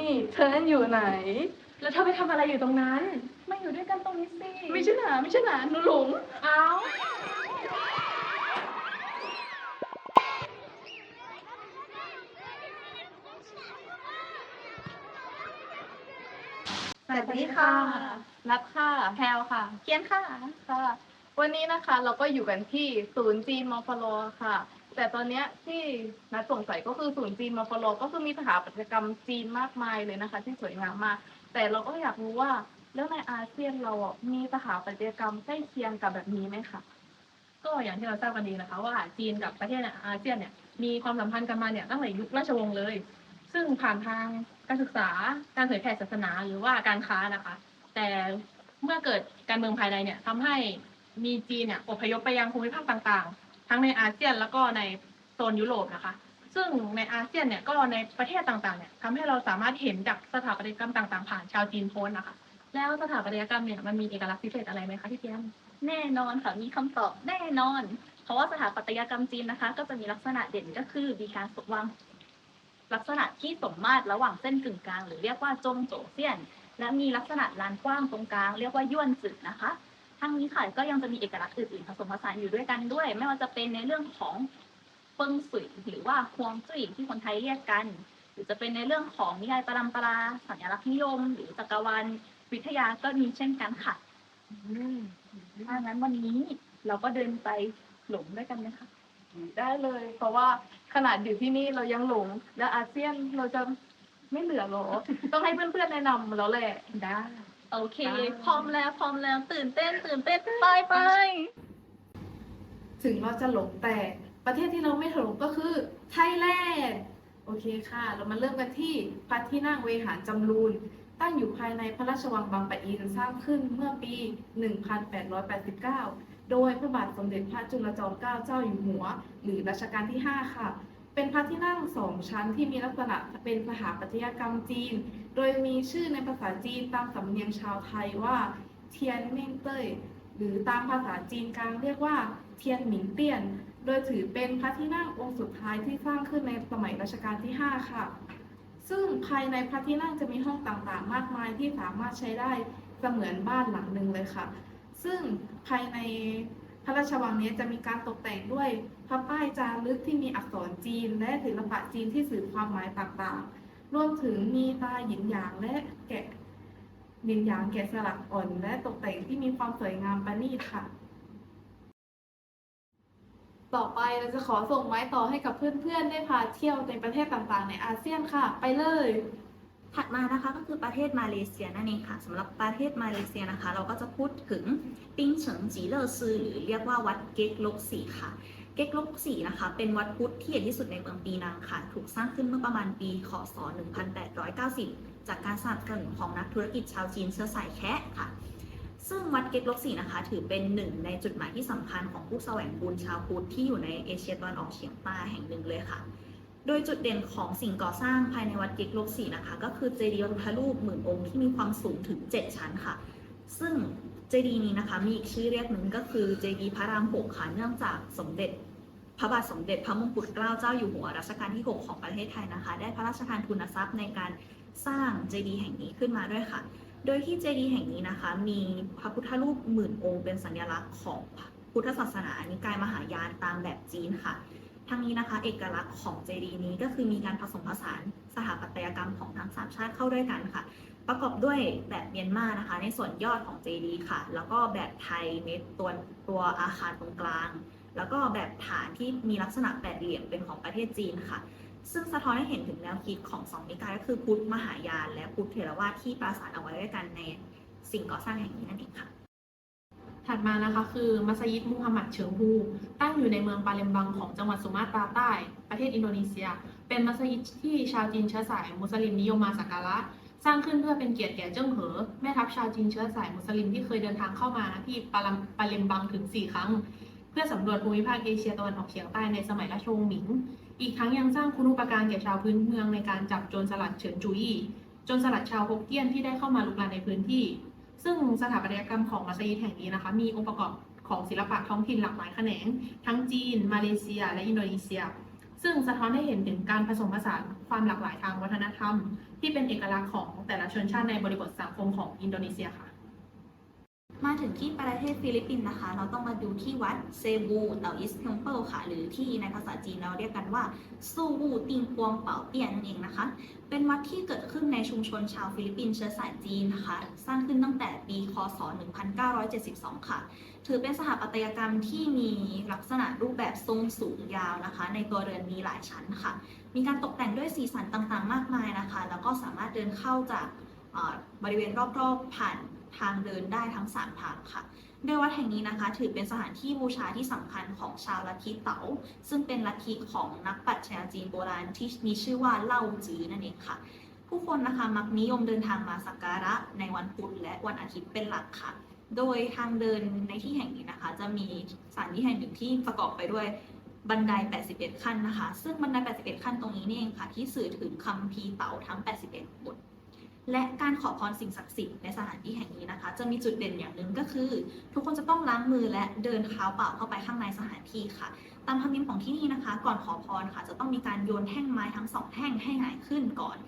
อยู่นี่เธออยู่ไหน แล้วเธอไปทำอะไรอยู่ตรงนั้น มาอยู่ด้วยกันตรงนี้สิไม่ใช่หนาไม่ใช่หนาหนูหลง เอ้าสวัสดีค่ะ รัดค่ะแพลวค่ะ เคียนค่ะ ค่ะ วันนี้นะคะเราก็อยู่กันที่ศูนย์จีนมฟลค่ะ แต่ตอนเนี้ยที่นัดสงสัยก็คือศูนย์จีนมาฟอลก็คือมีสถาปัตยกรรมจีนมากมายเลยนะคะ ที่สวยงามมาก แต่เราก็อยากรู้ว่าแล้วในอาเซียนเราอะมีสถาปัตยกรรมใกล้เคียงกับแบบนี้ไหมคะก็อย่างที่เราทราบกันดีนะคะ ว่าจีนกับประเทศอาเซียนเนี่ยมีความสัมพันธ์กันมาเนี่ยตั้งแต่ยุคราชวงศ์เลย ซึ่งผ่านทางการศึกษาการเผยแผ่ศาสนาหรือว่าการค้านะคะ แต่เมื่อเกิดการเมืองภายในเนี่ยทำให้มีจีนเนี่ยอพยพไปยังภูมิภาคต่างๆ ทั้งในอาเซียนแล้วก็ในโซนยุโรปนะคะ ซึ่งในอาเซียนเนี่ยก็ในประเทศต่างๆเนี่ยทำให้เราสามารถเห็นจากสถาปัตยกรรมต่างๆผ่านชาวจีนโพสต์นะคะ แล้วสถาปัตยกรรมเนี่ยมันมีเอกลักษณ์พิเศษอะไรไหมคะพี่เทียนแน่นอนค่ะมีคำตอบแน่นอน เพราะว่าสถาปัตยกรรมจีนนะคะ ก็จะมีลักษณะเด่นก็คือมีการสวางลักษณะที่สมมาตรระหว่างเส้นกึ่งกลาง หรือเรียกว่าจงโจเซียน และมีลักษณะลานกว้างตรงกลาง เรียกว่าย่วนสึนะคะ ทั้งนี้ค่ะก็ยังจะมีเอกลักษณ์อื่นๆผสมผสานอยู่ด้วยกันด้วย ไม่ว่าจะเป็นในเรื่องของเฟิงสุยหรือว่าฮวงจุ้ยที่คนไทยเรียกกัน หรือจะเป็นในเรื่องของนิยายปรัมปราสัญลักษณ์นิยม หรือจักรวาลวิทยาก็มีเช่นกันค่ะถ้างั้นวันนี้เราก็เดินไปหลงด้วยกันนะคะได้เลย เพราะว่าขนาดอยู่ที่นี่เรายังหลง และอาเซียนเราจะไม่เหลือหรอ ต้องให้เพื่อนๆแนะนำแล้วแหละได้ โอเคได้พร้อมแล้วพร้อมแล้วตื่นเต้น ตื่นเต้นไปไปถึงเราจะหลงแต่ประเทศที่เราไม่หลงก็คือไทยแลนด์โอเคค่ะ เรามาเริ่มกันที่พระที่นั่งเวหาจำรูนตั้งอยู่ภายในพระราชวังบางปะอินสร้างขึ้นเมื่อปี 1889 โดยพระบาทสมเด็จพระจุลจอมเกล้าเจ้าอยู่หัว หรือรัชกาลที่ 5 ค่ะ เป็นพระที่นั่งสองชั้นที่มีลักษณะเป็นสถาปัตยกรรมจีน โดยมีชื่อในภาษาจีนตามสำเนียงชาวไทยว่าเทียนเม่งเต้ย หรือตามภาษาจีนกลางเรียกว่าเทียนหมิงเตี้ยน โดยถือเป็นพระที่นั่งองค์สุดท้ายที่สร้างขึ้นในสมัยรัชกาลที่ 5 ค่ะ ซึ่งภายในพระที่นั่งจะมีห้องต่างๆ มากมายที่สามารถใช้ได้เสมือนบ้านหลังหนึ่งเลยค่ะ ซึ่งภายในพระราชวังนี้จะมีการตกแต่งด้วยพระป้ายจารึกที่มีอักษรจีน และศิลปะจีนที่สื่อความหมายต่างๆ รวมถึงมีตาหยินหยางและแกะหยินหยางแกะสลักอ่อน และตกแต่งที่มีความสวยงามประณีตค่ะ ต่อไปเราจะขอส่งไม้ต่อให้กับเพื่อนๆ ได้พาเที่ยวในประเทศต่างๆ ในอาเซียนค่ะ ไปเลย ถัดมานะคะก็คือประเทศมาเลเซียนั่นเองค่ะสำหรับประเทศมาเลเซียนะคะ เราก็จะพูดถึงปิงเฉิงจีเลอร์ซือหรือเรียกว่าวัดเก๊กลกสีค่ะ เก๊กลกสีนะคะ เป็นวัดพุทธที่ใหญ่ที่สุดในเมืองปีนังค่ะ ถูกสร้างขึ้นเมื่อประมาณปีคศ 1890 จากการสนับสนุนของนักธุรกิจชาวจีนเชื้อสายแคะค่ะ ซึ่งวัดเก๊กลกสีนะคะ ถือเป็นหนึ่งในจุดหมายที่สำคัญของผู้แสวงบุญชาวพุทธที่อยู่ในเอเชียตะวันออกเฉียงใต้แห่งหนึ่งเลยค่ะ โดยจุดเด่นของสิ่งก่อสร้างภายในวัดเก๊กลกสีนะคะ ก็คือเจดีย์พระรูปหมื่นองค์ที่มีความสูงถึง 7 ชั้นค่ะ ซึ่ง เจดีย์นี้นะคะมีอีกชื่อเรียกหนึ่งก็คือเจดีย์พระรามหกค่ะเนื่องจากสมเด็จพระบาทสมเด็จพระมงกุฎเกล้าเจ้าอยู่หัวรัชกาลที่ 6 ของประเทศไทยนะคะ ได้พระราชทานทุนทรัพย์ในการสร้างเจดีย์แห่งนี้ขึ้นมาด้วยค่ะ โดยที่เจดีย์แห่งนี้นะคะ มีพระพุทธรูปหมื่นองค์เป็นสัญลักษณ์ของพุทธศาสนานิกายมหายานตามแบบจีนค่ะทั้งนี้นะคะเอกลักษณ์ของเจดีย์นี้ก็คือมีการผสมผสานสถาปัตยกรรมของทั้งสามชาติเข้าด้วยกันค่ะ ประกอบด้วยแบบเมียนมานะคะ ในส่วนยอดของเจดีค่ะ แล้วก็แบบไทยเม็ดตัวตัวอาคารตรงกลาง แล้วก็แบบฐานที่มีลักษณะแปดเหลี่ยมเป็นของประเทศจีนค่ะ ซึ่งสะท้อนให้เห็นถึงแนวคิดของสองนิกายก็คือพุทธมหายาน และพุทธเถรวาทที่ปราสานเอาไว้ด้วยกันในสิ่งก่อสร้างแห่งนี้นั่นเองค่ะถัดมานะคะคือมัสยิดมูฮัมมัดเฉิงฮูตั้งอยู่ในเมืองปาเลมบังของจังหวัดสุมาตราใต้ ประเทศอินโดนีเซีย เป็นมัสยิดที่ชาวจีนเชื้อสายมุสลิมนิยมมาสักการะ สร้างขึ้นเพื่อเป็นเกียรติแก่เจิ้งเหอ แม่ทัพชาวจีนเชื้อสายมุสลิมที่เคยเดินทางเข้ามาที่ปาลัมปาเลมบังถึง 4 ครั้ง เพื่อสำรวจภูมิภาคเอเชียตะวันออกเฉียงใต้ในสมัยราชวงศ์หมิง อีกทั้งยังสร้างคุณูปการแก่ชาวพื้นเมืองในการจับโจรสลัดเฉินจุยจรสลัดชาวฮกเกี้ยนที่ได้เข้ามาลุกรานในพื้นที่ ซึ่งสถาปัตยกรรมของมัสยิดแห่งนี้นะคะ มีองค์ประกอบของศิลปะท้องถิ่นหลากหลายแขนง ทั้งจีน มาเลเซีย และอินโดนีเซีย ซึ่งสะท้อนให้เห็นถึงการผสมผสานความหลากหลายทางวัฒนธรรม ที่เป็นเอกลักษณ์ของแต่ละชนชาติในบริบทสังคมของอินโดนีเซียค่ะ มาถึงที่ประเทศฟิลิปปินส์นะคะ เราต้องมาดูที่วัดเซบูเตาอิสเทมเปิลค่ะ หรือที่ในภาษาจีนเราเรียกกันว่าซูบูติงปวงเป่าเปียนนั่นเองนะคะ เป็นวัดที่เกิดขึ้นในชุมชนชาวฟิลิปปินส์เชื้อสายจีนนะคะ สร้างขึ้นตั้งแต่ปี คศ 1972 ค่ะ ถือเป็นสถาปัตยกรรมที่มีลักษณะรูปแบบทรงสูงยาวนะคะ ในตัวเรือนมีหลายชั้นค่ะ มีการตกแต่งด้วยสีสันต่างๆ มากมายนะคะ แล้วก็สามารถเดินเข้าจากบริเวณรอบๆผ่าน ทางเดินได้ทั้ง3ทางค่ะ โดยวัดแห่งนี้นะคะ ถือเป็นสถานที่บูชาที่สำคัญของชาวลัทธิเต๋า ซึ่งเป็นลัทธิของนักปรัชญาจีนโบราณที่มีชื่อว่าเล่าจือนั่นเองค่ะ ผู้คนนะคะมักนิยมเดินทางมาสักการะในวันพุธและวันอาทิตย์เป็นหลักค่ะ โดยทางเดินในที่แห่งนี้นะคะ จะมีสถานที่แห่งหนึ่งที่ประกอบไปด้วยบันได 81 ขั้นนะคะ ซึ่งบันได 81 ขั้นตรงนี้นี่เองค่ะ ที่สื่อถึงคำพีเต๋าทั้ง 81 บท และการขอพรสิ่งศักดิ์สิทธิ์ในสถานที่แห่งนี้นะคะ จะมีจุดเด่นอย่างหนึ่งก็คือ ทุกคนจะต้องล้างมือและเดินเท้าเปล่าเข้าไปข้างในสถานที่ค่ะ ตามธรรมเนียมของที่นี่นะคะ ก่อนขอพรค่ะ จะต้องมีการโยนแท่งไม้ทั้งสองแท่งให้หายขึ้นก่อน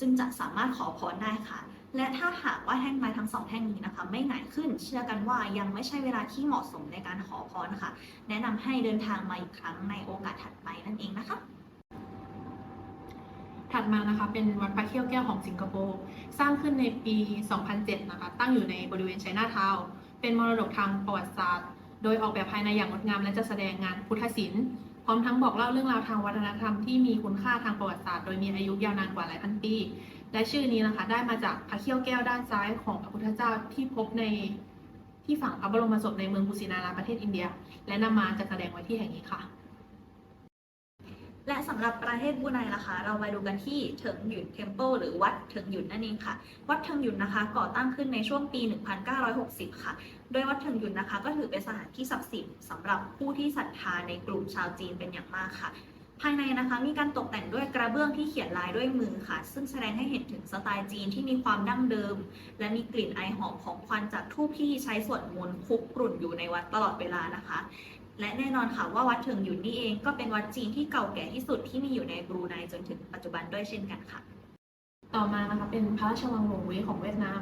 จึงจะสามารถขอพรได้ค่ะ และถ้าหากว่าแท่งไม้ทั้งสองแท่งนี้นะคะ ไม่หงายขึ้น เชื่อกันว่ายังไม่ใช่เวลาที่เหมาะสมในการขอพรนะคะ แนะนำให้เดินทางมาอีกครั้งในโอกาสถัดไปนั่นเองนะคะ ถัดมานะคะเป็นวัดพระเขี้ยวแก้วของสิงคโปร์สร้างขึ้นในปี 2007 นะคะ ตั้งอยู่ในบริเวณไชน่าทาวน์เป็นมรดกทางประวัติศาสตร์ โดยออกแบบภายในอย่างงดงาม และจะแสดงงานพุทธศิลป์พร้อมทั้งบอกเล่าเรื่องราวทางวัฒนธรรมที่มีคุณค่าทางประวัติศาสตร์ โดยมีอายุยาวนานกว่าหลายพันปี และชื่อนี้นะคะได้มาจากพระเขี้ยวแก้วด้านซ้ายของพระพุทธเจ้าที่พบในที่ฝังพระบรมศพในเมืองกุสินาราประเทศอินเดีย และนำมาจัดแสดงไว้ที่แห่งนี้ค่ะ และสำหรับประเทศบูไนนะคะ เรามาดูกันที่เถิงหยุนเทมเพิลหรือวัดเถิงหยุนนั่นเองค่ะ วัดเถิงหยุนนะคะก่อตั้งขึ้นในช่วงปี 1960 ค่ะ โดยวัดเถิงหยุนนะคะ ก็ถือเป็นสถานที่ศักดิ์สิทธิ์สำหรับผู้ที่ศรัทธาในกลุ่มชาวจีนเป็นอย่างมากค่ะภายในนะคะมีการตกแต่งด้วยกระเบื้องที่เขียนลายด้วยมือค่ะ ซึ่งแสดงให้เห็นถึงสไตล์จีนที่มีความดั้งเดิม และมีกลิ่นไอหอมของควันจากทูบที่ใช้สวดมนต์คุกกรุ่นอยู่ในวัดตลอดเวลานะคะ และแน่นอนค่ะว่าวัดเถิงหยุนนี่เองก็เป็นวัดจีนที่เก่าแก่ที่สุดที่มีอยู่ในบรูไนจนถึงปัจจุบันด้วยเช่นกันค่ะ ต่อมานะคะเป็นพระราชวังหลวงเวยของเวียดนาม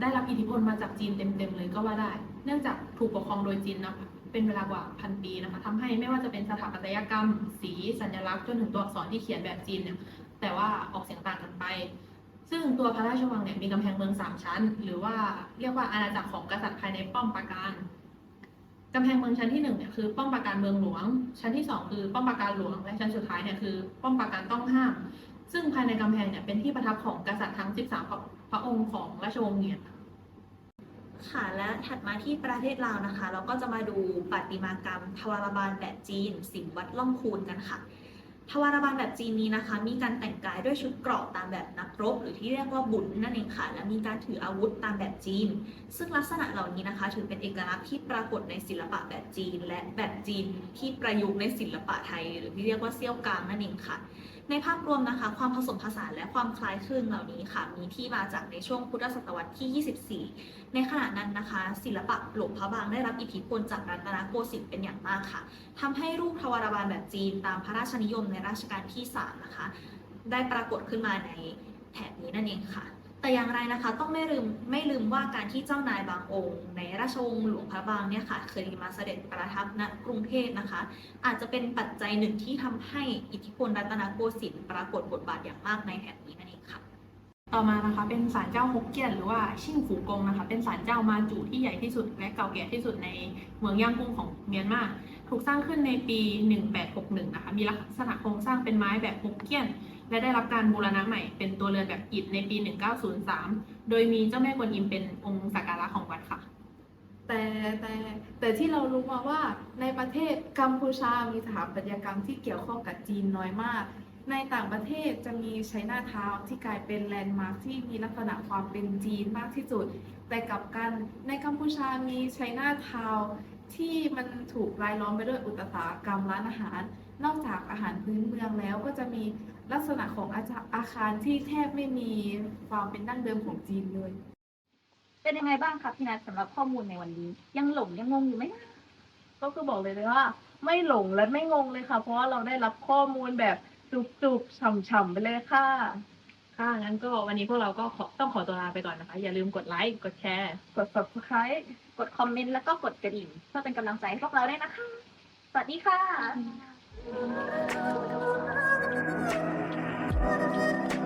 ได้รับอิทธิพลมาจากจีนเต็มๆเลยก็ว่าได้ เนื่องจากถูกปกครองโดยจีนนะคะเป็นเวลากว่าพันปีนะคะทำให้ไม่ว่าจะเป็นสถาปัตยกรรม สีสัญลักษณ์จนถึงตัวอักษรที่เขียนแบบจีนเนี่ยแต่ว่าออกเสียงต่างกันไป ซึ่งตัวพระราชวังเนี่ยมีกำแพงเมืองสามชั้น หรือว่าเรียกว่าอาณาจักรของกษัตริย์ภายในป้อมปราการ กำแพงเมืองชั้นที่หนึ่งเนี่ยคือป้อมปราการเมืองหลวง ชั้นที่สองคือป้อมปราการหลวง และชั้นสุดท้ายเนี่ยคือป้อมปราการต้องห้าม ซึ่งภายในกำแพงเนี่ยเป็นที่ประทับของกษัตริย์ทั้ง 13 พระองค์ของราชวงศ์เนี่ยค่ะและถัดมาที่ประเทศลาวนะคะ เราก็จะมาดูประติมากรรมทวารบาลแบบจีน สิงวัดล่องคูนกันค่ะ ทวารบาลแบบจีนนี้นะคะ มีการแต่งกายด้วยชุดเกราะตามแบบนักรบ หรือที่เรียกว่าบุญนั่นเองค่ะ และมีการถืออาวุธตามแบบจีน ซึ่งลักษณะเหล่านี้นะคะ ถือเป็นเอกลักษณ์ที่ปรากฏในศิลปะแบบจีน และแบบจีนที่ประยุกต์ในศิลปะไทย หรือที่เรียกว่าเซี่ยวกางนั่นเองค่ะ ในภาพรวมนะคะ ความผสมผสานและความคล้ายคลึงเหล่านี้ค่ะ มีที่มาจากในช่วงพุทธศตวรรษที่ 24 ในขณะนั้นนะคะ ศิลปะหลวงพระบางได้รับอิทธิพลจากรัตนโกสินทร์เป็นอย่างมากค่ะทำให้รูปทวารบาลแบบจีนตามพระราชนิยมในรัชกาลที่ 3 นะคะ ได้ปรากฏขึ้นมาในแถบนี้นั่นเองค่ะ แต่อย่างไรนะคะต้องไม่ลืมไม่ลืมว่าการที่เจ้านายบางองค์ ในราชวงศ์หลวงพระบางเนี่ยค่ะเคยมาเสด็จประทับณกรุงเทพนะคะ อาจจะเป็นปัจจัยหนึ่งที่ทำให้อิทธิพลรัตนโกสินทร์ปรากฏบทบาทอย่างมากในแถบนี้นั่นเองค่ะต่อมานะคะเป็นศาลเจ้าฮกเกี้ยนหรือว่าชิ่งฝูกงนะคะ เป็นศาลเจ้ามาจูที่ใหญ่ที่สุดและเก่าแก่ที่สุดในเมืองย่างกุ้งของเมียนมาถูกสร้างขึ้นในปี 1861นะคะมีลักษณะโครงสร้างเป็นไม้แบบฮกเกี้ยน และได้รับการบูรณะใหม่เป็นตัวเรือนแบบอิฐในปี 1903 โดยมีเจ้าแม่กวนอิมเป็นองค์สักการะของวัดค่ะ แต่แต่แต่ที่เรารู้มาว่าในประเทศกัมพูชามีสถาปัตยกรรมที่เกี่ยวข้องกับจีนน้อยมาก ในต่างประเทศจะมีไชน่าทาวที่กลายเป็นแลนด์มาร์คที่มีลักษณะความเป็นจีนมากที่สุด แต่กลับกันในกัมพูชามีไชน่าทาวที่มันถูกรายล้อมไปด้วยอุตสาหกรรมร้านอาหาร นอกจากอาหารพื้นเมืองแล้วก็จะมีลักษณะของอาจอาคารที่แทบไม่มีความเป็นดั้งเดิมของจีนเลย เป็นยังไงบ้างคะพี่นัทสำหรับข้อมูลในวันนี้ ยังหลงยังงงอยู่ไหมนะก็คือบอกเลยเลยว่า ไม่หลงและไม่งงเลยค่ะ เพราะว่าเราได้รับข้อมูลแบบจุกๆฉ่ำๆไปเลยค่ะ ค่ะงั้นก็วันนี้พวกเราก็ขอต้องขอตัวลาไปก่อนนะคะ อย่าลืมกดไลค์กดแชร์กด subscribe กดคอมเมนต์แล้วก็กดกระดิ่งเพื่อเป็นกำลังใจให้พวกเราด้วยนะคะ สวัสดีค่ะ 我们共同。